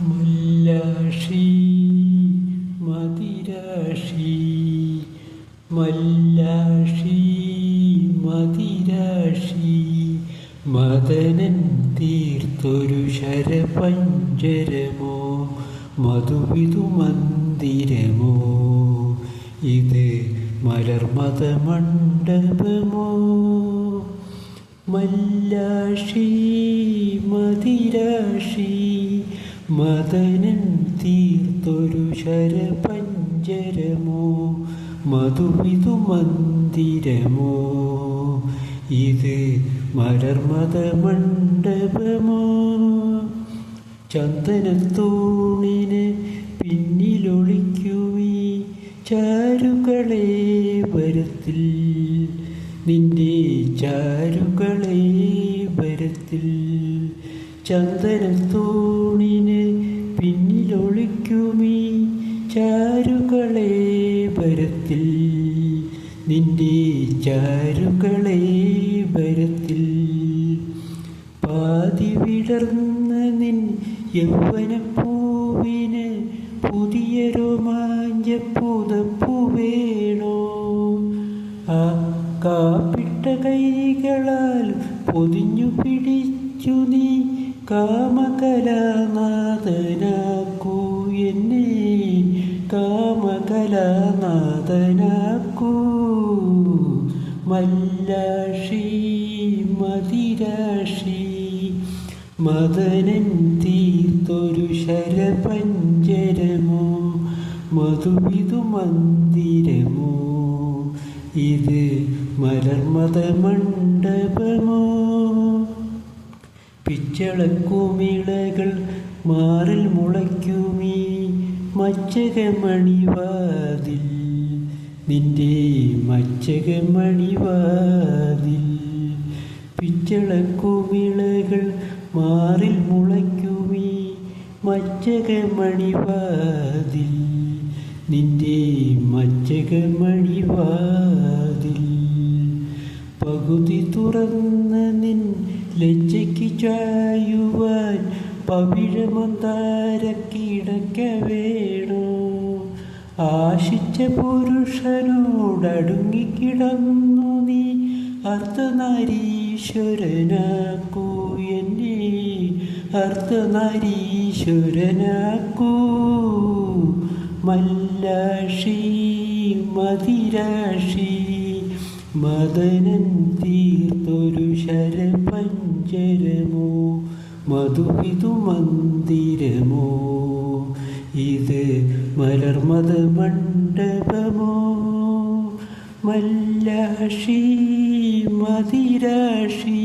മല്ലാഷി മതിരാഷി മല്ലാഷി മതിരാഷി മദനൻ തീർത്തൊരു ശരപഞ്ചരമോ മധുവിതു മന്ദിരമോ ഇത് മലർമത മണ്ഡപമോ മല്ലാഷി മതിരാഷി മദനൻ തീർത്തൊരു ശരപഞ്ചരമോ? മധുവിതു മന്ദിരമോ? ഇത് മലർമത മണ്ഡപമോ ചന്ദനത്തൂണിന് പിന്നിലൊളിക്കുവി ചാരുകളെ വരത്തിൽ. നിന്റെ ചാരുകളെ വരത്തിൽ. ചന്ദനത്തൂണിന് നിന്റെ ചാരുകളെ വരത്തിൽ പാതി വിടർന്ന നിൻ യൗവനപ്പൂവിന് പുതിയ രോമാഞ്ച പുതപ്പു വേണോ? ആ കാപ്പിട്ട കൈകളാൽ പൊതിഞ്ഞു പിടിച്ചു നീ കാമകലാനാഥനാക്കൂ കാമകലാനാഥനാക്കൂ മല്ലാഷി മതിരാഷി മദനൻ തീർത്തൊരു ശരപഞ്ചരമോ മധുവിതു മന്ദിരമോ? ഇത് മലർമത മണ്ഡപമോ പിച്ചളക്കുമിളകൾ മാറിൽ മുളയ്ക്കുമീ മച്ചകമണിവാതിൽ നിന്റെ മച്ചകമണിവാതിൽ പിച്ചളക്കുമിളകൾ മാറിൽ മുളയ്ക്കുമീ മച്ചകമണിവാതിൽ നിന്റെ മച്ചകമണിവാതിൽ പകുതി തുറന്ന നിൻ ലജ്ജയ്ക്ക് ചായുവാൻ പവിഴമന്താരക്കിടക്ക വേണോ ആശിച്ച പുരുഷനോടടുങ്ങിക്കിടന്നു നീ. അർത്ഥനാരീശ്വരനാക്കൂ എന്നെ. അർത്ഥനാരീശ്വരനാക്കൂ മല്ലാഷി മതിരാഷി മദനൻ തീർത്തൊരു ശരപഞ്ചരമോ. മധുവിതു മന്ദിരമോ. മലർമത മണ്ഡപമോ മല്ലാഷി മതിരാഷി